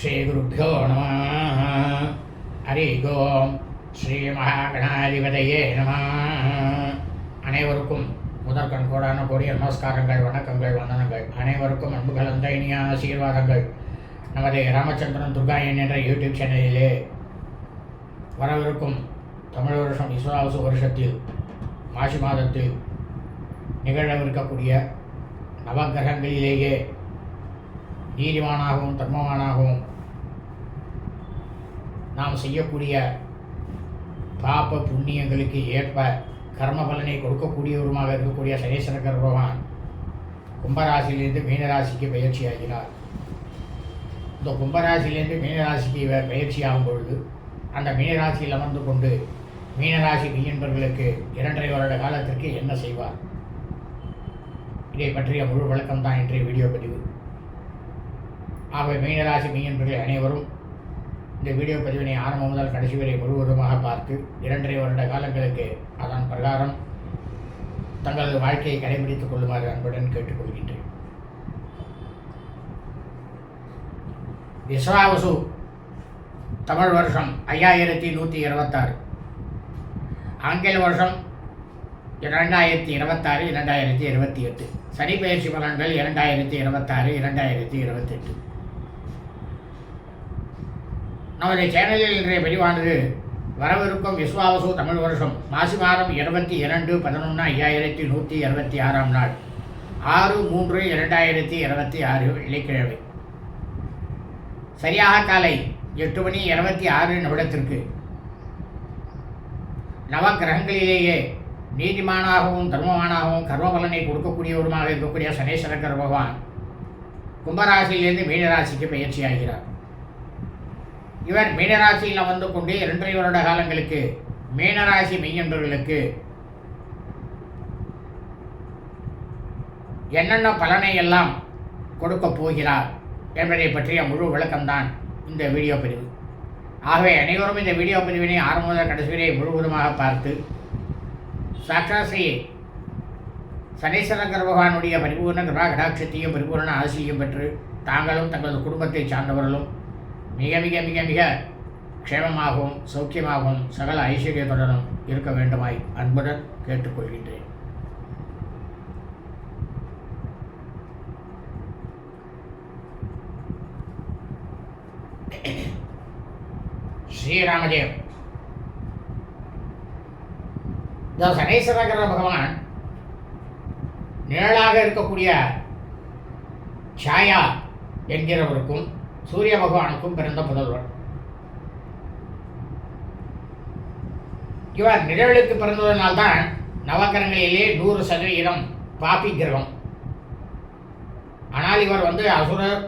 ஸ்ரீகுருப்போ நம ஹரி ஓம் ஸ்ரீ மகாகணாதிபதையே நம அனைவருக்கும் முதற்கண் கோடான கோடிய நமஸ்காரங்கள் வணக்கங்கள் வந்தனங்கள். அனைவருக்கும் அன்பு கலந்த இனியான ஆசீர்வாதங்கள். நமது ராமச்சந்திரன் துர்காயன் என்ற யூடியூப் சேனலிலே வரவிருக்கும் தமிழ் வருஷம் இஸ்வாவசு வருஷத்தில் மாசி மாதத்தில் நிகழவிருக்கக்கூடிய நவகிரகங்களிலேயே நீதிமானாகவும் தர்மவானாகவும் நாம் செய்யக்கூடிய பாப புண்ணியங்களுக்கு ஏற்ப கர்ம பலனை கொடுக்கக்கூடியவருமாக இருக்கக்கூடிய சனீஸ்வரகர் பகவான் கும்பராசியிலிருந்து மீனராசிக்கு பயிற்சி ஆகிறார் இந்த கும்பராசியிலிருந்து மீனராசிக்கு இவர் பயிற்சி ஆகும் பொழுது அந்த மீனராசியில் அமர்ந்து கொண்டு மீனராசி மீன்பர்களுக்கு இரண்டரை வருட காலத்திற்கு என்ன செய்வார்? இதை பற்றிய முழு விளக்கம்தான் இன்றைய வீடியோ பதிவு. ஆகவே மீனராசி மீன்பர்கள் அனைவரும் இந்த வீடியோ பதிவினை ஆரம்பம் முதல் கடைசி வரை முழுவதுமாக பார்த்து இரண்டரை வருட காலங்களுக்கு அதன் பிரகாரம் தங்களது வாழ்க்கையை கடைபிடித்துக் கொள்ளுமாறு அன்புடன் கேட்டுக்கொள்கின்றேன். விஸ்வாவசு தமிழ் வருஷம் ஐயாயிரத்தி நூற்றி இருபத்தாறு. ஆங்கில வருஷம் இரண்டாயிரத்தி இருபத்தாறு இரண்டாயிரத்தி இருபத்தி எட்டு. சனி பயிற்சி பலன்கள் இரண்டாயிரத்தி இருபத்தாறு இரண்டாயிரத்தி இருபத்தெட்டு. நமது சேனலில் இன்றைய பதிவானது வரவிருக்கும் விஸ்வாவசு தமிழ் வருஷம் மாசி மாதம் இருபத்தி இரண்டு பதினொன்று ஐயாயிரத்தி நூற்றி இருபத்தி ஆறாம் நாள். ஆறு மூன்று இரண்டாயிரத்தி இருபத்தி ஆறு வெள்ளிக்கிழமை. சரியாக காலை எட்டு மணி இருபத்தி ஆறு நிமிடத்திற்கு. நவகிரகங்களிலேயே நீதிமானாகவும் தர்மமானாகவும் கர்மபலனை கொடுக்கக்கூடியவருமாக இருக்கக்கூடிய சனேஸ்வரக்கர் பகவான் கும்பராசியிலிருந்து மீனராசிக்கு பயிற்சியாகிறார். இவர் மீனராசியில் அமர்ந்து கொண்டே இரண்டரை வருட காலங்களுக்கு மீனராசி மெய்யன்றவர்களுக்கு என்னென்ன பலனை எல்லாம் கொடுக்க போகிறார் என்பதை பற்றிய முழு விளக்கம்தான் இந்த வீடியோ பதிவு. ஆகவே அனைவரும் இந்த வீடியோ பதிவினை ஆரம்ப முதல் கடைசி வரை முழுவதுமாக பார்த்து சாட்சா ஸ்ரீ சனீஸ்வரங்கர் பகவானுடைய பரிபூர்ண கிருபா கடாட்சத்தையும் பரிபூர்ண ஆசியையும் பெற்று தாங்களும் தங்களது குடும்பத்தை சார்ந்தவர்களும் மிக மிக மிக மிக க்ஷேமமாகவும் சௌக்கியமாகவும் சகல ஐஸ்வர்யத்துடனும் இருக்க வேண்டுமாய் அன்புடன் கேட்டுக்கொள்கின்றேன். ஸ்ரீராமதேவ் இந்த சனீஸ்வரகர பகவான் நிழலாக இருக்கக்கூடிய சாயா என்கிறவருக்கும் சூரிய பகவானுக்கும் பிறந்த புதல்வர் இவர் நிழலுக்கு பிறந்ததனால்தான் நவக்கிரகங்களிலே நூறு சதவீதம் பாப்பி கிரகம். ஆனால் இவர் வந்து அசுரர்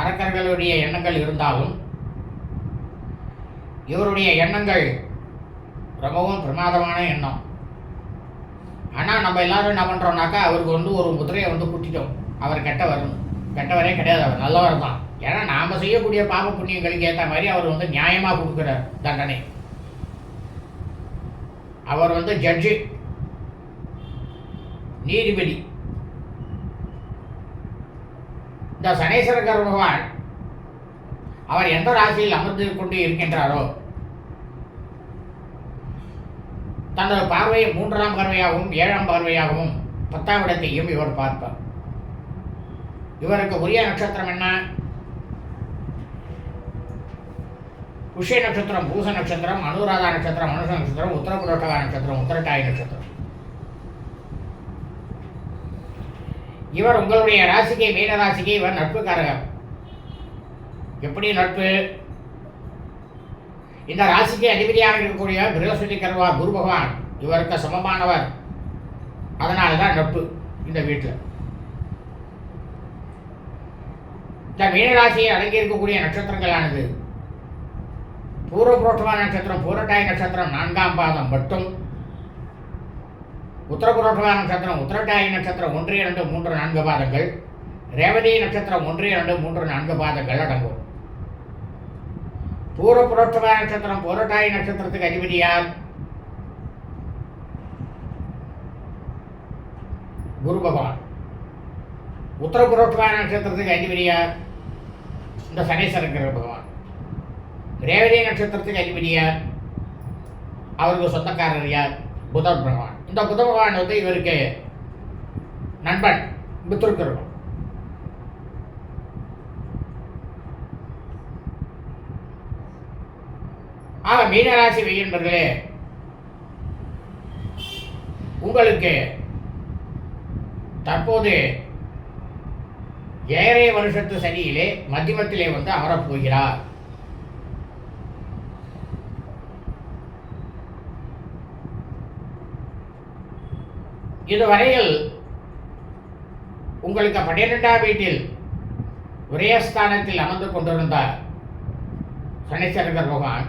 அரக்கர்களுடைய எண்ணங்கள் இருந்தாலும் இவருடைய எண்ணங்கள் ரொம்பவும் பிரமாதமான எண்ணம். ஆனால் நம்ம எல்லாரும் என்ன பண்ணுறோம்னாக்கா அவருக்கு வந்து ஒரு முதிரையை வந்து குட்டிட்டோம். அவர் கெட்ட வரணும் கெட்டவரே கிடையாது அவர் நல்லவர் தான். ஏன்னா நாம் செய்யக்கூடிய பாப புண்ணியங்களுக்கு ஏற்ற மாதிரி அவர் வந்து நியாயமாக கொடுக்குறார் தண்டனை. அவர் வந்து ஜட்ஜு நீதிபதி. இந்த சனீஸ்வரகர் பகவான் அவர் எந்த ராசியில் அமர்ந்து கொண்டு இருக்கின்றாரோ தனது பார்வையை மூன்றாம் பார்வையாகவும் ஏழாம் பார்வையாகவும் பத்தாம் இடத்தையும் இவர் பார்ப்பார். இவருக்கு உரிய நட்சத்திரம் என்ன? புஷ்ய நட்சத்திரம் பூச நட்சத்திரம் அனுராதா நட்சத்திரம் மனுஷ நட்சத்திரம் உத்தரபுரோட்டகா நட்சத்திரம் உத்தரட்டாய் நட்சத்திரம். இவர் உங்களுடைய ராசிக்கு மீன ராசிக்கு இவர் நட்புக்காரர். எப்படி நட்பு? இந்த ராசிக்கு அதிபதியாக இருக்கக்கூடிய பிரகஸ்பதி கர்வா குரு பகவான் இவருக்கு சமமானவர். அதனால தான் நட்பு இந்த வீட்டில். இந்த மீனராசியை அடங்கி இருக்கக்கூடிய நட்சத்திரங்களானது பூர்வபுரோட்டமா நட்சத்திரம் பூரட்டாய் நட்சத்திரம் நான்காம் பாதம் மட்டும். உத்தரபுரோட்டமா நட்சத்திரம் உத்தரட்டாய் நட்சத்திரம் ஒன்று இரண்டு மூன்று நான்கு பாதங்கள். ரேவதி நட்சத்திரம் ஒன்று இரண்டு மூன்று நான்கு பாதங்கள் அடங்கும். பூர்வ புரோட்டமா நட்சத்திரம் பூரட்டாய் நட்சத்திரத்துக்கு அதிபதியார் குரு பகவான். உத்தரபுரோட்டமா நட்சத்திரத்துக்கு அதிபதியார் இந்த சனீஸ்வரங்கிற பகவான். ரேவதி நட்சத்திரத்துக்கு அதிபதி யார்? அவருக்கு சொந்தக்காரர் யார்? புத பகவான். இந்த புத பகவான் வந்து இவருக்கு நண்பன் புத்திருக்கிறோம் ஆக மீனராசி வெய்யன்பர்களே உங்களுக்கு தற்போது ஏழை வருஷத்து சனியிலே மத்தியமத்திலே வந்து அமரப்போகிறார். இதுவரையில் உங்களுக்கு பன்னிரெண்டாம் வீட்டில் விரயஸ்தானத்தில் அமர்ந்து கொண்டிருந்தார் சனீஸ்வரர் பகவான்.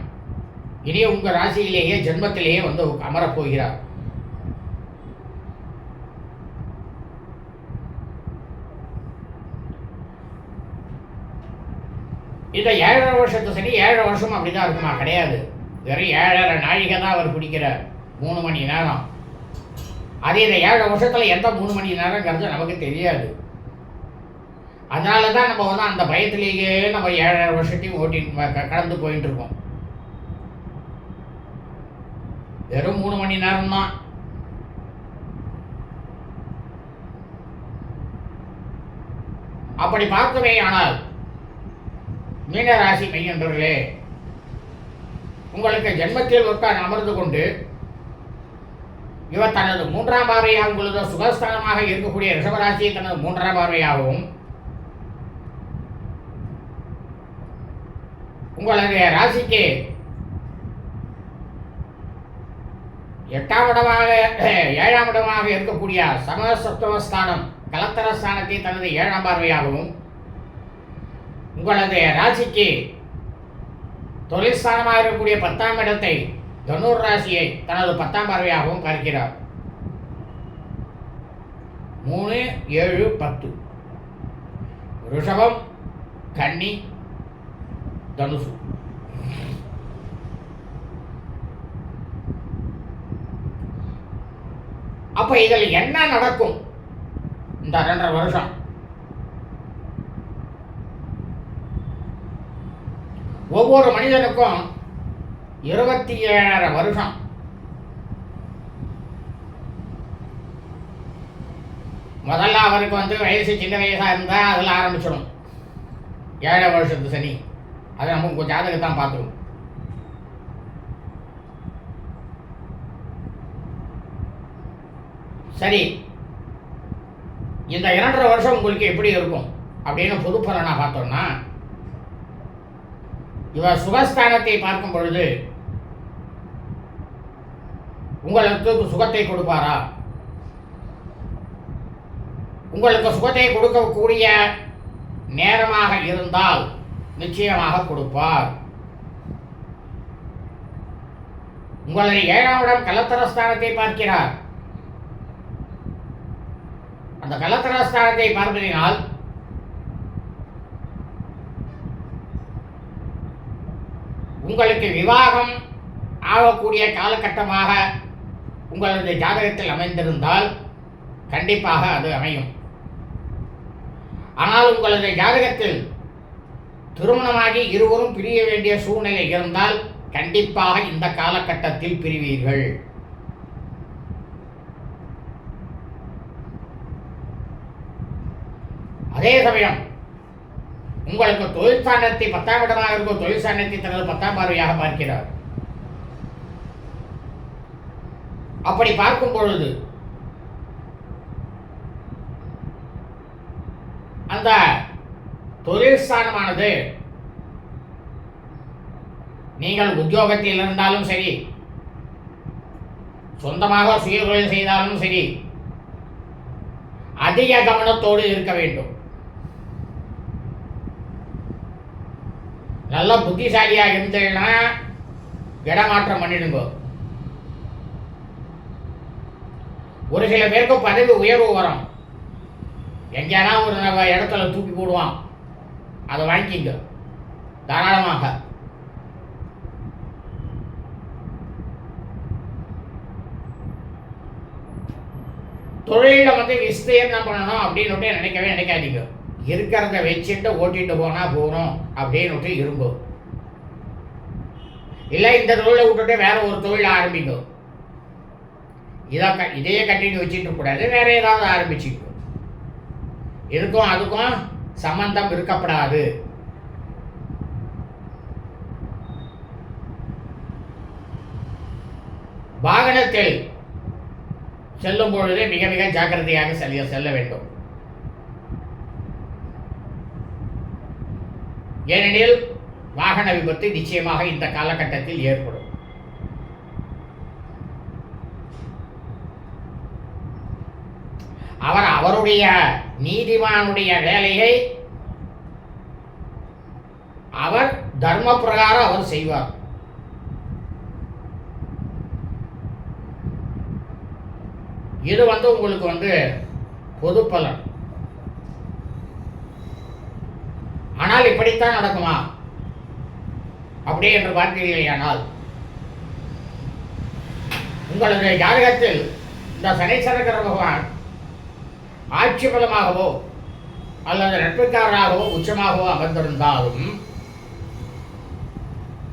இனி உங்கள் ராசியிலேயே ஜென்மத்திலேயே வந்து அமரப்போகிறார் போகிறார் இந்த ஏழரை வருஷத்து சனி ஏழரை வருஷம் அப்படிதான் இருக்குமா? கிடையாது. வெறும் ஏழரை நாழிகை தான் அவர் பிடிக்கிறார் மூணு மணி நேரம். அதே இந்த ஏழரை வருஷத்துல எந்த மூணு மணி நேரங்கிறது நமக்கு தெரியாது. அதனால தான் நம்ம வந்து அந்த பயத்திலேயே நம்ம ஏழரை வருஷத்தையும் ஓட்டி க- கடந்து போயிட்டு இருக்கோம். வெறும் மூணு மணி நேரம் தான் அப்படி பார்க்கவே ஆனால் மீனராசி மெய்யன்றர்களே உங்களுக்கு ஜென்மத்தில் ஒருத்தான் அமர்ந்து கொண்டு இவர் தனது மூன்றாம் பார்வையாக உங்களது சுகஸ்தானமாக இருக்கக்கூடிய ரிஷபராசியை தனது மூன்றாம் பார்வையாகவும் உங்களது ராசிக்கு எட்டாம் இடமாக ஏழாம் இடமாக இருக்கக்கூடிய சமசப்தமஸ்தானம் கலத்தர ஸ்தானத்தை தனது ஏழாம் பார்வையாகவும் உங்களது ராசிக்கு தொழில் ஸ்தானமாக இருக்கக்கூடிய பத்தாம் இடத்தை தனுர் ராசியை தனது பத்தாம் பார்வையாகவும் பார்க்கிறார். மூணு ஏழு பத்து. ரிஷபம் கன்னி தனுசு. அப்போ இதில் என்ன நடக்கும்? இந்த ரெண்டரை வருஷம். ஒவ்வொரு மனிதனுக்கும் இருபத்தி ஏழரை வருஷம். முதல்ல அவருக்கு வந்து வயசு சின்ன வயசாக இருந்தால் அதில் ஆரம்பிச்சிடும். ஏழை வருஷத்து சனி. அது நம்ம உங்கள் ஜாதகத்தான் பார்த்துருவோம் சரி. இந்த இரண்டரை வருஷம் உங்களுக்கு எப்படி இருக்கும்? அப்படின்னு பொது நான் பார்த்தோம்னா இவர் சுகஸ்தானத்தை பார்க்கும் பொழுது உங்களுக்கு சுகத்தை கொடுப்பாரா? உங்களுக்கு சுகத்தை கொடுக்கக்கூடிய நேரமாக இருந்தால் நிச்சயமாக கொடுப்பார். உங்களது ஏழாம் இடம் கலத்தரஸ்தானத்தை பார்க்கிறார். அந்த கலத்தரஸ்தானத்தை பார்ப்பதினால் உங்களுக்கு விவாகம் ஆகக்கூடிய காலகட்டமாக உங்களது ஜாதகத்தில் அமைந்திருந்தால் கண்டிப்பாக அது அமையும். ஆனால் உங்களது ஜாதகத்தில் திருமணமாகி இருவரும் பிரிய வேண்டிய சூழ்நிலை இருந்தால் கண்டிப்பாக இந்த காலகட்டத்தில் பிரிவீர்கள். அதே சமயம் உங்களுக்கு தொழில் சாணத்தை பத்தாம் இடமாக இருக்கும் தொழில் சாணத்தை தனது பத்தாம் பார்வையாக பார்க்கிறார். அப்படி பார்க்கும் பொழுது அந்த தொழில் ஸ்தானமானது நீங்கள் உத்தியோகத்தில் இருந்தாலும் சரி சொந்தமாக சுய தொழில் செய்தாலும் சரி அதிக கவனத்தோடு இருக்க வேண்டும். நல்ல புத்திசாலியாக இருந்தீங்கன்னா இடமாற்றம் பண்ணிடுங்க. ஒரு சில பேருக்கு பதவி உயர்வு வரும். எங்கேனா ஒரு நம்ம இடத்துல தூக்கி போடுவான். அதை வாங்கிக்கிங்க. தாராளமாக. தொழிலில் வந்து விஸ்தீர்ணம் பண்ணணும் அப்படின்னு நினைக்கவே நினைக்காதீங்க. இருக்கிறத வச்சுட்டு ஓட்டிட்டு போனா போகணும் அப்படின்னு இருங்கோ இல்லை இந்த தொழிலை விட்டுட்டு வேற ஒரு தொழில் ஆரம்பிக்கும் இதை க இதையே கண்டினியூ வச்சுட்டு கூடாது வேற ஏதாவது ஆரம்பிச்சுக்கும் இதுக்கும் அதுக்கும் சம்பந்தம் இருக்கப்படாது. வாகனத்தில் செல்லும் பொழுது மிக மிக ஜாக்கிரதையாக செல்ல செல்ல வேண்டும். ஏனெனில் வாகன விபத்து நிச்சயமாக இந்த காலகட்டத்தில் ஏற்படும். அவர் அவருடைய நீதிமானுடைய வேலையை அவர் தர்ம பிரகாரம் அவர் செய்வார். இது வந்து உங்களுக்கு வந்து பொது பலன் ஆனால் இப்படித்தான் நடக்குமா? அப்படி என்று பார்த்தீர்களேயானால் உங்களது ஜாதகத்தில் இந்த சனீஸ்வரகர பகவான் ஆட்சி பலமாகவோ அல்லது நட்புக்காரராகவோ உச்சமாகவோ அமர்ந்திருந்தாலும்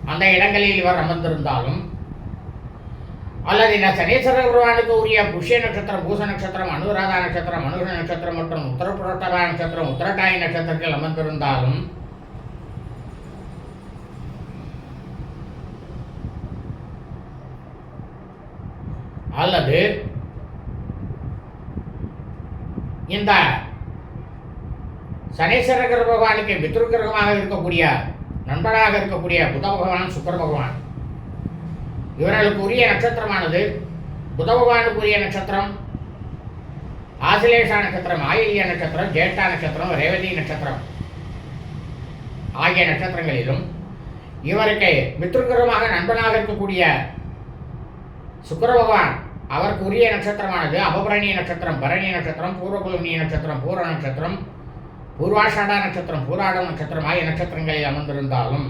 அந்த இடங்களில் இவர் அமர்ந்திருந்தாலும் அல்லது இந்த சனீஸ்வர பகவானுக்கு உரிய புஷ்ய நட்சத்திரம் பூச நட்சத்திரம் அனுராதா நட்சத்திரம் மனுஷ நட்சத்திரம் மற்றும் உத்தரப்புரட்டரா நட்சத்திரம் உத்தரட்டாய் நட்சத்திரத்தில் அமர்ந்திருந்தாலும் அல்லது இந்த சனீஸ்வர கிரக பகவானுக்கு பித்ருகிரகமாக இருக்கக்கூடிய நண்பனாக இருக்கக்கூடிய புத பகவான் சுக்கர பகவான் இவர்களுக்கு உரிய நட்சத்திரமானது புத பகவானுக்குரிய நட்சத்திரம் ஆசிலேஷா நட்சத்திரம் ஆயிலிய நட்சத்திரம் ஜேஷ்டா நட்சத்திரம் ரேவதி நட்சத்திரம் ஆகிய நட்சத்திரங்களிலும் இவருக்கு மித்ருக்கிரமாக நண்பனாக இருக்கக்கூடிய சுக்கர பகவான் அவருக்கு உரிய நட்சத்திரமானது அபபரணிய நட்சத்திரம் பரணிய நட்சத்திரம் பூர்வகுலமிய நட்சத்திரம் பூர்வ நட்சத்திரம் பூர்வாஷாடா நட்சத்திரம் பூராடம் நட்சத்திரம் ஆகிய நட்சத்திரங்களில் அமர்ந்திருந்தாலும்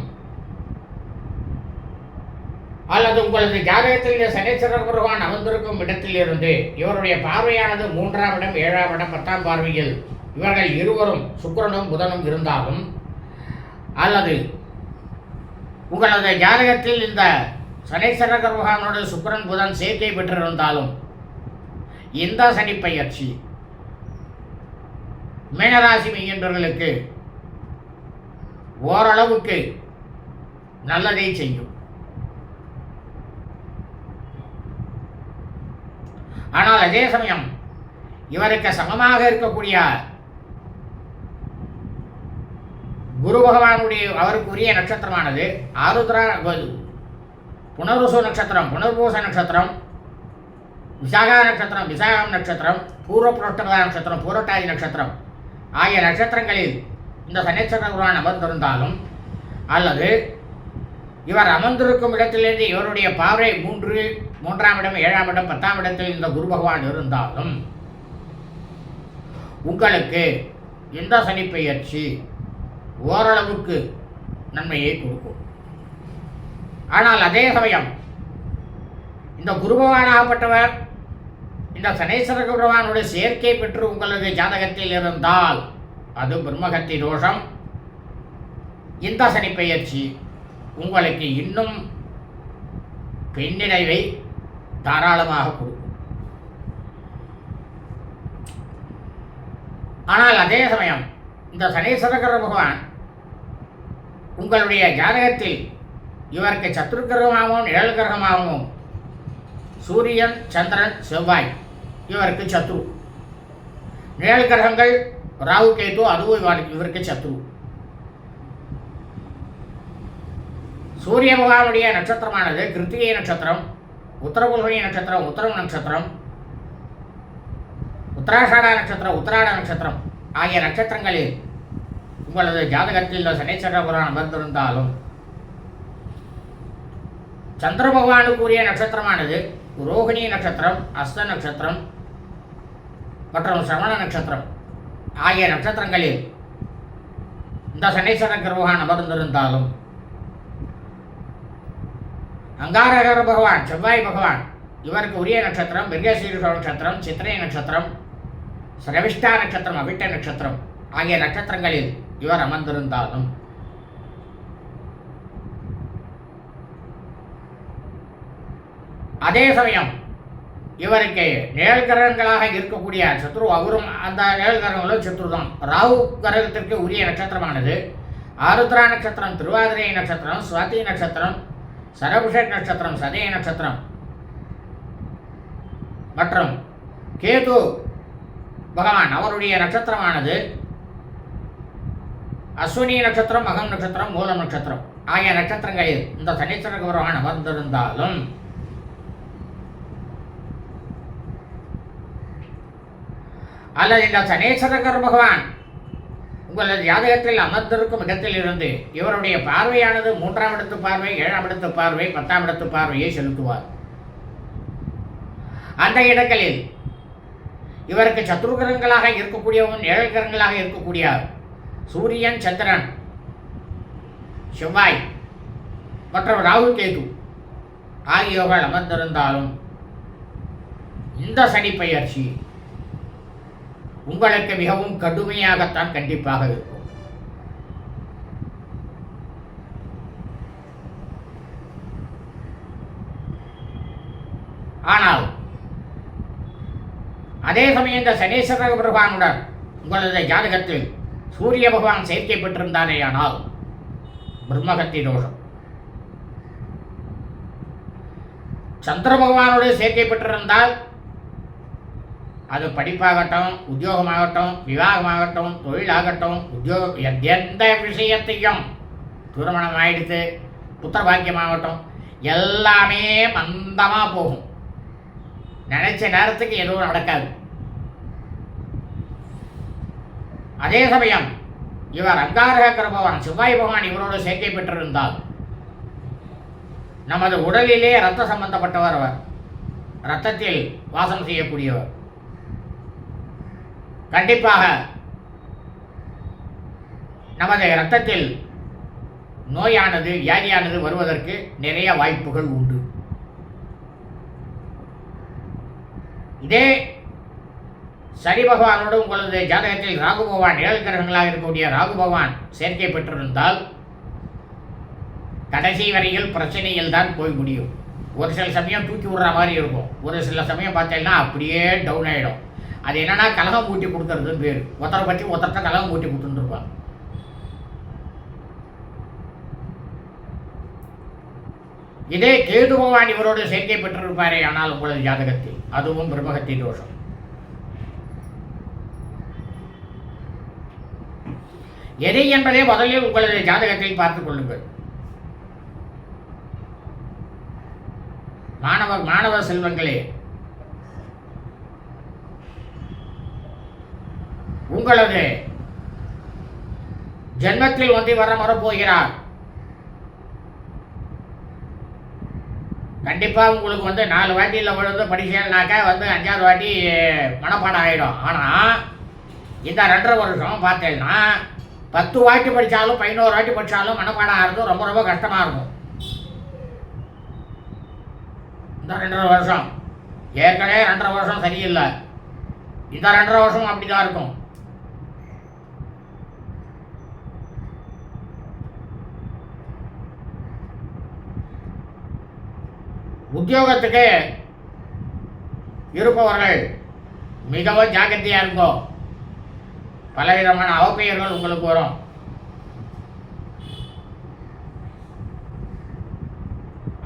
அல்லது உங்களது ஜாதகத்திலே சனீஸ்வரர் பகவான் அமர்ந்திருக்கும் இடத்தில் இருந்து இவருடைய பார்வையானது மூன்றாம் இடம் ஏழாம் இடம் பத்தாம் பார்வையில் இவர்கள் இருவரும் சுக்கரனும் புதனும் இருந்தாலும் அல்லது உங்களது ஜாதகத்தில் இந்த சனீஸ்வரர் பகவானோடு சுக்கரன் புதன் சேர்க்கை பெற்றிருந்தாலும் இந்த சனி பயிற்சி மீனராசி மெய்யன்றவர்களுக்கு ஓரளவுக்கு நல்லதை செய்யும். ஆனால் அதே சமயம் இவருக்கு சமமாக இருக்கக்கூடிய குரு பகவானுடைய அவருக்கு உரிய நட்சத்திரமானது ஆருத்ரா புனருசு நட்சத்திரம் புனர்பூச நட்சத்திரம் விசாகா நட்சத்திரம் விசாகம் நட்சத்திரம் பூர்வ புரோட்டபதா நட்சத்திரம் பூரட்டாதி நட்சத்திரம் ஆகிய நட்சத்திரங்களில் இந்த சனீஸ்வர குருவான் அமர்ந்திருந்தாலும் அல்லது இவர் அமர்ந்திருக்கும் இடத்திலிருந்து இவருடைய பார்வை மூன்று மூன்றாம் இடம் ஏழாம் இடம் பத்தாம் இடத்தில் இந்த குரு பகவான் இருந்தாலும் உங்களுக்கு இந்த சனி பெயர்ச்சி ஓரளவுக்கு நன்மையை கொடுக்கும். ஆனால் அதே சமயம் இந்த குரு பகவானாகப்பட்டவர் இந்த சனேஸ்வர குருவானுடைய சேர்க்கை பெற்று உங்களது ஜாதகத்தில் இருந்தால் அது பிரம்மகத்தி தோஷம். இந்த சனி பெயர்ச்சி உங்களுக்கு இன்னும் பின்னிறைவை தாராளமாக கொடுக்கும். ஆனால் அதே சமயம் இந்த சனீஸ்வரகர பகவான் உங்களுடைய ஜாதகத்தில் இவருக்கு சத்துரு கிரகமாகவும் நிழல் கிரகமாகவும் சூரியன் சந்திரன் செவ்வாய் இவருக்கு சத்ரு. நிழல் கிரகங்கள் ராகு கேது அதுவும் இவருக்கு இவருக்கு சத்ரு. சூரிய பகவானுடைய நட்சத்திரமானது கிருத்திகை நட்சத்திரம் உத்தரபுல்வனி நட்சத்திரம் உத்தரம் நட்சத்திரம் உத்தராஷாடா நட்சத்திரம் உத்தராட நட்சத்திரம் ஆகிய நட்சத்திரங்களில் உங்களது ஜாதகத்தில் சனீஸ்வர புராணம் அமர்ந்திருந்தாலும் சந்திர பகவானுக்குரிய நட்சத்திரமானது ரோகிணி நட்சத்திரம் அஸ்த நட்சத்திரம் மற்றும் சிரவண நட்சத்திரம் ஆகிய நட்சத்திரங்களில் இந்த சனீஸ்வர கிரகவான் அமர்ந்திருந்தாலும் அங்காரகர பகவான் செவ்வாய் பகவான் இவருக்கு உரிய நட்சத்திரம் மிருகசீரிஷ நட்சத்திரம் சித்திரை நட்சத்திரம் சிரவிஷ்டா நட்சத்திரம் அவிட்ட நட்சத்திரம் ஆகிய நட்சத்திரங்களில் இவர் அமர்ந்திருந்தாலும். அதே சமயம் இவருக்கு நிழல்கிரகங்களாக இருக்கக்கூடிய சத்ரு அவரும் அந்த நிழல்கிரகங்களும் சத்ரு தான் ராகு கிரகத்திற்கு உரிய நட்சத்திரமானது. ஆருத்ரா நட்சத்திரம் திருவாதிரை நட்சத்திரம் சுவாதி நட்சத்திரம் சரபுஷ நட்சத்திரம் சதய நட்சத்திரம். மற்றும் கேது பகவான் அவருடைய நட்சத்திரமானது அஸ்வினி நட்சத்திரம் மகம் நட்சத்திரம் மூலம் நட்சத்திரம் ஆகிய நட்சத்திரங்களில் இந்த சனீஸ்வர பகவான் அமர்ந்திருந்தாலும் அல்லது இந்த சனீஸ்வரகர் பகவான் உங்களது ஜாதகத்தில் அமர்ந்திருக்கும் இடத்தில் இருந்து இவருடைய பார்வையானது மூன்றாம் இடத்து பார்வை ஏழாம் இடத்து பார்வை பத்தாம் இடத்து பார்வையை செலுத்துவார். அந்த இடங்களில் இவருக்கு சத்ருகிரகங்களாக இருக்கக்கூடியவன் ஏழு கிரகங்களாக இருக்கக்கூடிய சூரியன் சந்திரன் செவ்வாய் மற்றும் ராகு கேது ஆகியோர்கள் அமர்ந்திருந்தாலும் இந்த சனி பயிற்சி உங்களுக்கு மிகவும் கடுமையாகத்தான் கண்டிப்பாக இருக்கும். ஆனால் அதே சமயம் இந்த சனீஸ்வர பகவானுடன் உங்களது ஜாதகத்தில் சூரிய பகவான் சேர்க்கை பெற்றிருந்தாரேயானால் பிரம்மகத்தி தோஷம். சந்திர பகவானோடு சேர்க்கை பெற்றிருந்தால் அது படிப்பாகட்டும் உத்தியோகமாகட்டும் விவாகமாகட்டும் தொழிலாகட்டும் உத்தியோக எந்த- விஷயத்தையும் திருமணம் ஆயிடுத்து புத்திர பாக்கியமாகட்டும் எல்லாமே மந்தமாக போகும். நினைச்ச நேரத்துக்கு எதுவும் நடக்காது. அதே சமயம் இவர் அங்காரக பகவான் செவ்வாய் பகவான் இவரோடு சேர்க்கை பெற்றிருந்தால் நமது உடலிலே ரத்த சம்பந்தப்பட்டவர் அவர். ரத்தத்தில் வாசம் செய்யக்கூடியவர். கண்டிப்பாக நமது இரத்தத்தில் நோயானது வியாதியானது வருவதற்கு நிறைய வாய்ப்புகள் உண்டு. இதே சனி பகவானோடு உங்களது ஜாதகத்தில் ராகு பகவான் நிழல் கிரகங்களாக இருக்கக்கூடிய ராகு பகவான் சேர்க்கை பெற்றிருந்தால் கடைசி வரையில் பிரச்சனையில் தான் போய் முடியும். ஒரு சில சமயம் தூக்கி விடுற மாதிரி இருக்கும். ஒரு சில சமயம் பார்த்தீங்கன்னா அப்படியே டவுன் ஆகிடும் அது என்னன்னா கலகம் ஊட்டி கொடுக்கறதுன்னு பேர். ஒருத்தரை பற்றி ஒருத்தர்கிட்ட கலகம் ஊட்டி கொடுத்துருப்பாங்க இதே கேது பகவான் இவரோடு சேர்க்கை பெற்றிருப்பாரே ஆனால் உங்களது ஜாதகத்தில். அதுவும் பிரம்மகத்தி தோஷம். எதை என்பதை முதலில் உங்களது ஜாதகத்தில் பார்த்துக் கொள்ளுங்கள். மாணவர் மாணவ செல்வங்களே உங்களது ஜென்மத்தில் வந்து வர வரப்போகிறார் கண்டிப்பாக உங்களுக்கு வந்து நாலு வாட்டியில் விழுந்து படிச்சேன்னாக்கா வந்து அஞ்சாறு வாட்டி மனப்பாடம் ஆகிடும் ஆனால் இந்த ரெண்டரை வருஷம் பார்த்தேன்னா பத்து வாட்டி படித்தாலும் பதினோரு வாட்டி படித்தாலும் மனப்பாடம் ஆகிறது ரொம்ப ரொம்ப கஷ்டமாக இருக்கும். இந்த ரெண்டரை வருஷம். ஏற்கனவே ரெண்டரை வருஷம் சரியில்லை. இந்த ரெண்டரை வருஷம் அப்படி தான் இருக்கும். உத்தியோகத்துக்கு இருப்பவர்கள் மிகவும் ஜாக்கிரதையா இருங்கோ. பலவிதமான அவப்பெயர்கள் உங்களுக்கு வரும்.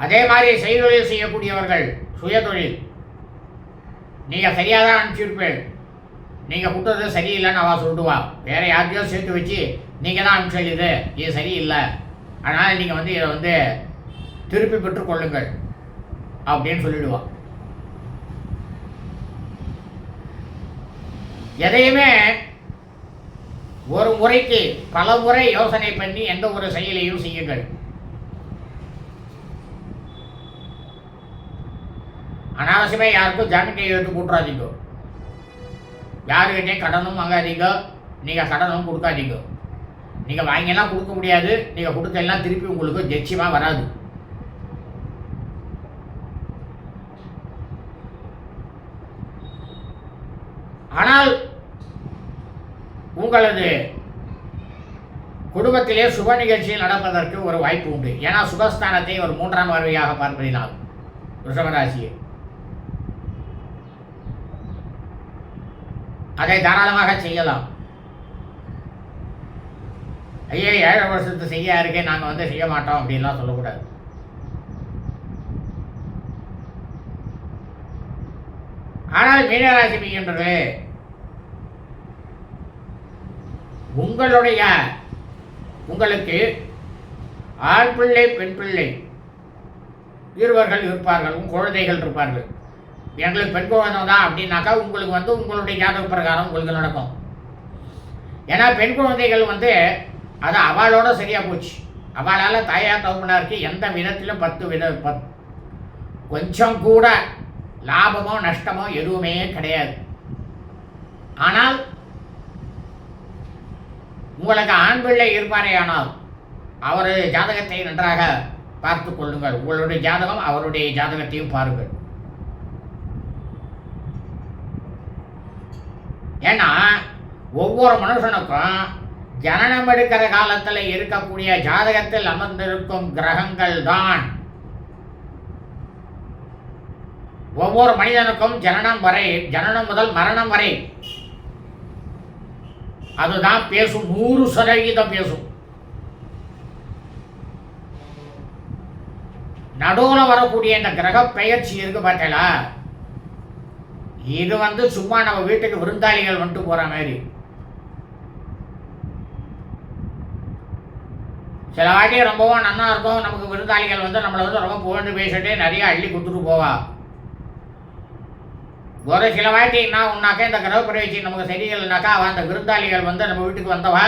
அதே மாதிரி செய்தொழில் செய்யக்கூடியவர்கள் சுயதொழில். நீங்கள் சரியாக தான் அனுப்பிச்சிருப்பேன் நீங்கள் கொடுத்தது சரியில்லைன்னு அவள் சொல்லுவா. வேற யார்கிட்டயோ சேர்த்து வச்சு நீங்கள் தான் அனுப்பிச்சு இது இது சரியில்லை. அதனால் நீங்கள் வந்து இதை வந்து திருப்பி பெற்றுக்கொள்ளுங்கள். அப்படின்னு சொல்லிடுவான் எதையுமே ஒரு முறைக்கு பல முறை யோசனை பண்ணி எந்த ஒரு செயலையும் செய்யுங்கள். அனாவசியமே யாருக்கும் ஜாமீன் கையெழுத்து கூட்டுறாதீங்க யாருக்கிட்டே கடனும் வாங்காதீங்க. நீங்கள் கடனும் கொடுக்காதீங்க. நீங்கள் வாங்கியெல்லாம் கொடுக்க முடியாது. நீங்கள் கொடுத்தெல்லாம் திருப்பி உங்களுக்கு நிச்சயமாக வராது. ஆனால் உங்களது குடும்பத்திலே சுப நிகழ்ச்சியில் நடப்பதற்கு ஒரு வாய்ப்பு உண்டு. ஏன்னா சுபஸ்தானத்தை ஒரு மூன்றாம் வருவையாக பார்ப்பதினால் ரிஷபராசியை. அதை தாராளமாக செய்யலாம். ஐயா ஏழரை வருஷத்து செய்ய இருக்கே நாங்கள் வந்து செய்ய மாட்டோம் அப்படின்லாம் சொல்லக்கூடாது. ஆனால் மீனராசி மீன்றது உங்களுடைய உங்களுக்கு ஆண் பிள்ளை பெண் பிள்ளை இருவர்கள் இருப்பார்கள் உங்கள் குழந்தைகள் இருப்பார்கள். எங்களுக்கு பெண் குழந்தை தான் அப்படின்னாக்கா உங்களுக்கு வந்து உங்களுடைய ஜாதக பிரகாரம் உங்களுக்கு நடக்கும். ஏன்னா பெண் குழந்தைகள் வந்து அது அவளோட சரியாக போச்சு. அவளால் தாயார் தகுப்பனாருக்கு எந்த விதத்திலும் பத்து வித பத் கொஞ்சம் கூட லாபமோ நஷ்டமோ எதுவுமே கிடையாது. ஆனால் உங்களுக்கு ஆண் பிள்ளை இருப்பாரே ஆனால் அவர் ஜாதகத்தை நன்றாக பார்த்து கொள்ளுங்கள். உங்களுடைய ஜாதகம் அவருடைய ஜாதகத்தையும் பாருங்கள். ஏன்னா ஒவ்வொரு மனுஷனுக்கும் ஜனனம் எடுக்கிற காலத்தில் இருக்கக்கூடிய ஜாதகத்தில் அமர்ந்திருக்கும் கிரகங்கள் தான். ஒவ்வொரு மனிதனுக்கும் ஜனனம் வரை ஜனனம் முதல் மரணம் வரை அதுதான் பேசும் நூறு சதவீதம் பேசும். நடுவில் வரக்கூடிய இந்த கிரக பெயர்ச்சி இருக்கு பார்த்தீங்களா? இது வந்து சும்மா நம்ம வீட்டுக்கு விருந்தாளிகள் வந்துட்டு போற மாதிரி. சில வாட்டி ரொம்பவும் நன்னா இருக்கும். நமக்கு விருந்தாளிகள் வந்து நம்மளை வந்து ரொம்ப புகழ்ந்து பேசிட்டு நிறைய அள்ளி கொடுத்துட்டு போவா. ஒரு சில வாட்டி என்ன உன்னாக்கா இந்த கிரக பிரவேசி நமக்கு சரியில்லைனாக்கா அவன் அந்த விருந்தாளிகள் வந்து நம்ம வீட்டுக்கு வந்தவா?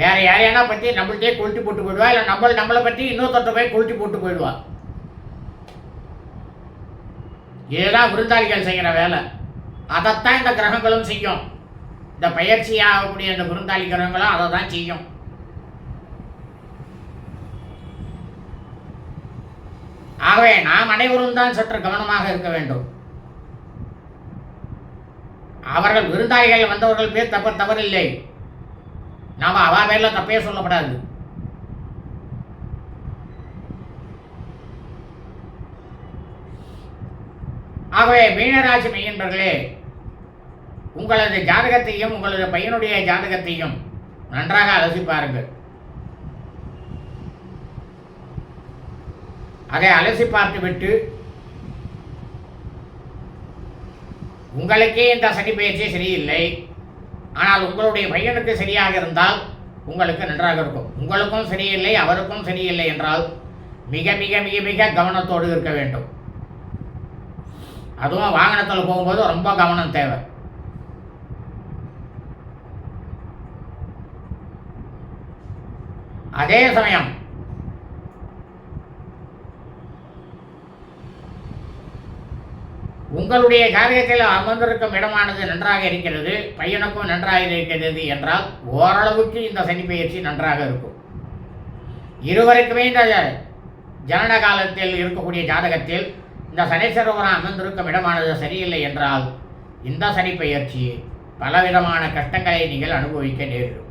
வேற யாரையானா பற்றி நம்மள்ட்டே கொளுத்தி போட்டு போயிடுவா? இல்லை நம்ம நம்மளை பற்றி இன்னொருத்தர் போய் கொளுத்தி போட்டு போயிடுவா? இதுதான் விருந்தாளிகள் செய்கிற வேலை. அதைத்தான் இந்த கிரகங்களும் செய்யும். இந்த பயிற்சி ஆகக்கூடிய இந்த விருந்தாளி கிரகங்களும் அதை தான் செய்யும். ஆகவே நாம் அனைவரும் தான் சற்று கவனமாக இருக்க வேண்டும். அவர்கள் விருந்தாளிகள் வந்தவர்கள் பேர் தப்ப தவறில்லை. நாம் அவா பேரில் தப்பே சொல்லப்படாது. ஆகவே மீனராசி மெய்யன்பர்களே உங்களது ஜாதகத்தையும் உங்களது பையனுடைய ஜாதகத்தையும் நன்றாக அலசி பாருங்கள் அதை அலசி பார்த்துவிட்டு உங்களுக்கே இந்த சனி பயிற்சி சரியில்லை. ஆனால் உங்களுடைய பையனுக்கு சரியாக இருந்தால் உங்களுக்கு நன்றாக இருக்கும். உங்களுக்கும் சரியில்லை அவருக்கும் சரியில்லை என்றால் மிக மிக மிக மிக கவனத்தோடு இருக்க வேண்டும். அதுவும் வாகனத்தில் போகும்போது ரொம்ப கவனம் தேவை. அதே சமயம் உங்களுடைய காரியத்தில் அமர்ந்திருக்கும் இடமானது நன்றாக இருக்கிறது பையனுக்கும் நன்றாக இருக்கிறது என்றால் ஓரளவுக்கு இந்த சனி பயிற்சி நன்றாக இருக்கும். இருவருக்குமே இந்த ஜனன காலத்தில் இருக்கக்கூடிய ஜாதகத்தில் இந்த சனீஸ்வரவரம் அமர்ந்திருக்கும் இடமானது சரியில்லை என்றால் இந்த சனி பயிற்சி பலவிதமான கஷ்டங்களை நீங்கள் அனுபவிக்க நேரிடும்.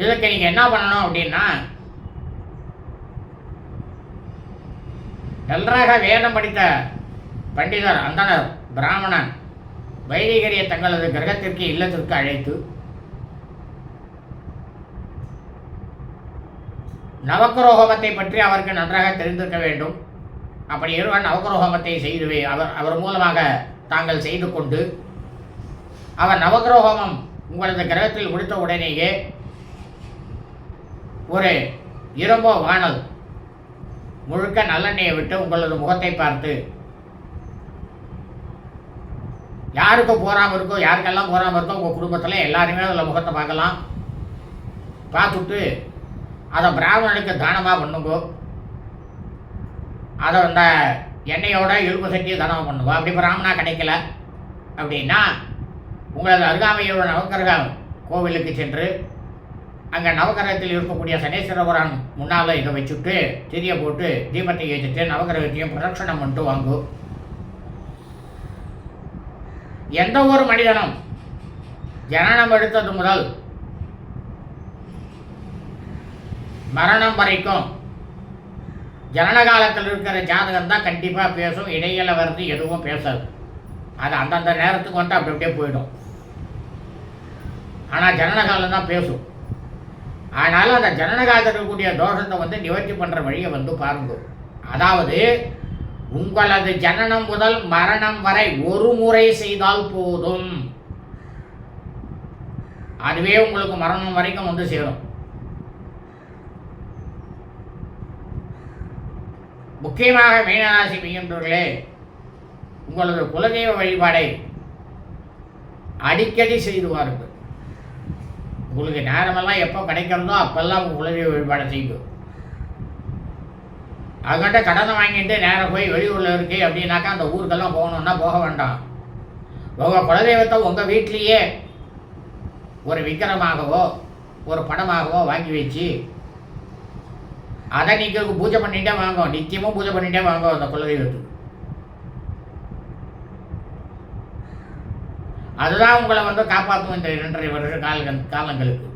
இதுக்கு நீங்கள் என்ன பண்ணணும் அப்படின்னா நன்றாக வேதம் படித்த பண்டிதர் அந்தனர் பிராமணன் வைதிகரியை தங்களது கிரகத்திற்கு இல்லத்திற்கு அழைத்து நவக்கிரகோமத்தை பற்றி அவருக்கு நன்றாக தெரிந்திருக்க வேண்டும். அப்படி இருவன் நவக்கிரகோமத்தை செய்துவே அவர் அவர் மூலமாக தாங்கள் செய்து கொண்டு அவர் நவக்கிரகோமம் உங்களது கிரகத்தில் முடித்த உடனேயே ஒரு இரும்போ வானல் முழுக்க நல்லெண்ணெயை விட்டு உங்களது முகத்தை பார்த்து யாருக்கு போறாம இருக்கோ யாருக்கெல்லாம் போறாம இருக்கோ உங்கள் குடும்பத்தில் எல்லாருமே அதில் முகத்தை பார்க்கலாம். பார்த்துட்டு அதை பிராமணனுக்கு தானமாக பண்ணுங்கோ. அதை அந்த எண்ணெயோட இரும்பு சட்டியை தானம் பண்ணுங்க. அப்படி பிராமணா கிடைக்கல அப்படின்னா உங்களது அருகாமையோட உள்ள கோவிலுக்கு சென்று அங்கே நவகிரகத்தில் இருக்கக்கூடிய சனீஸ்வரபுரான் முன்னால் இதை வச்சுட்டு திரிய போட்டு தீபத்தை ஏற்றிட்டு நவகிரகத்தையும் பிரதட்சணம் பண்ணிட்டு வாங்கும் எந்த ஒரு மனிதனும் ஜனனம் எடுத்தது முதல் மரணம் வரைக்கும் ஜனன காலத்தில் இருக்கிற ஜாதகம் தான் கண்டிப்பாக பேசும் இடையில வருது எதுவும் பேசாது. அது அந்தந்த நேரத்துக்கு வந்துட்டு அப்படி அப்படியே போயிடும். ஆனால் ஜனன காலம் தான் பேசும். ஆனால் அந்த ஜனனகாலத்தில் இருக்கக்கூடிய தோஷத்தை வந்து நிவர்த்தி பண்ணுற வழியை வந்து பாருங்க. அதாவது உங்களது ஜனனம் முதல் மரணம் வரை ஒரு முறை செய்தால் போதும். அதுவே உங்களுக்கு மரணம் வரைக்கும் வந்து சேரும். முக்கியமாக மீனராசி மீன்பர்களே உங்களது குலதெய்வ வழிபாடை அடிக்கடி செய்து வாருங்கள். உங்களுக்கு நேரமெல்லாம் எப்போ கிடைக்கிறதோ அப்போல்லாம் உங்கள் குலதெய்வ செய்யும் செய்யுங்க அதுக்கிட்ட கடனை வாங்கிட்டு நேராக போய் வெளியூரில் இருக்கு அப்படின்னாக்கா அந்த ஊருக்கெல்லாம் போகணுன்னா போக வேண்டாம். உங்கள் குலதெய்வத்தை உங்கள் வீட்லேயே ஒரு விக்கிரமாகவோ ஒரு படமாகவோ வாங்கி வச்சு அதை நீங்கள் பூஜை பண்ணிகிட்டே வாங்க. நித்தியமும் பூஜை பண்ணிகிட்டே வாங்க அந்த குலதெய்வத்துக்கு. அதுதான் உங்களை வந்து காப்பாற்றும் இந்த இரண்டரை வருஷ கால காலங்களுக்கு.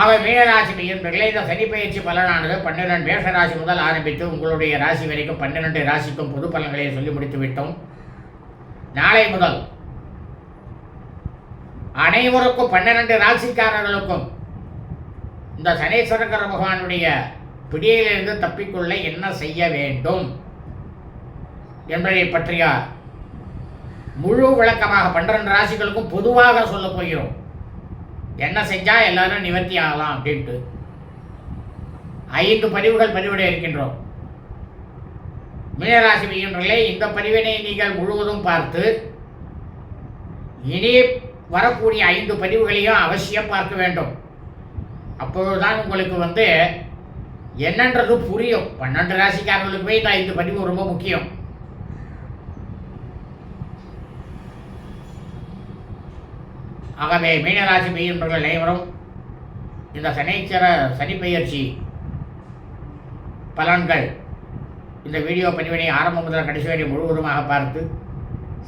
அவை மீனராசி மீன்பர்களே இந்த சனி பயிற்சி பலனானது பன்னிரெண்டு மேஷ ராசி முதல் ஆரம்பித்து உங்களுடைய ராசி வரைக்கும் பன்னிரெண்டு ராசிக்கும் பொது பலன்களை சொல்லி முடித்து விட்டோம். நாளை முதல் அனைவருக்கும் பன்னிரண்டு ராசிக்காரர்களுக்கும் இந்த சனீஸ்வரகர பகவானுடைய பிடியிலிருந்து தப்பிக்கொள்ள என்ன செய்ய வேண்டும்? என்பதை பற்றிய முழு விளக்கமாக பன்னிரண்டு ராசிகளுக்கும் பொதுவாக சொல்ல போகிறோம். என்ன செஞ்சால் எல்லாரும் நிவர்த்தி ஆகலாம் அப்படின்ட்டு. ஐந்து பதிவுகள் பதிவிட இருக்கின்றோம். மீனராசி மீனர்களே இந்த பதிவினை நீங்கள் முழுவதும் பார்த்து இனி வரக்கூடிய ஐந்து பதிவுகளையும் அவசியம் பார்க்க வேண்டும். அப்பொழுதுதான் உங்களுக்கு வந்து என்னன்றது புரியும். பன்னெண்டு ராசிக்காரர்களுக்குமே இந்த ஐந்து பதிவு ரொம்ப முக்கியம். ஆகவே மீனராசி பெய்கின்றவர்கள் அனைவரும் இந்த சனீச்சர சனி பெயர்ச்சி பலன்கள் இந்த வீடியோ பதிவினை ஆரம்பம் முதல் கடைசி வரை முழுவதுமாக பார்த்து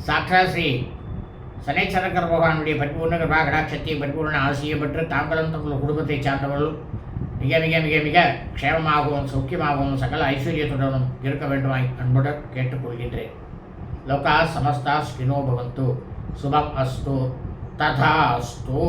சாக்ஷா ஸ்ரீ சனீச்சரக்கர பகவானுடைய பரிபூர்ண கிருபா கடாட்சத்தை பரிபூர்ண ஆசியம் பெற்று தாங்களும் தங்கள் குடும்பத்தை சார்ந்தவர்களும் மிக மிக மிக மிக க்ஷேமமாகவும் சௌக்கியமாகவும் சகல ஐஸ்வர்யத்துடனும் இருக்க வேண்டுமாய் அன்புடன் கேட்டுக்கொள்கின்றேன். லோகா சமஸ்தா ஸ்கினோ பவந்து. சுபம் அஸ்து. तथास्तु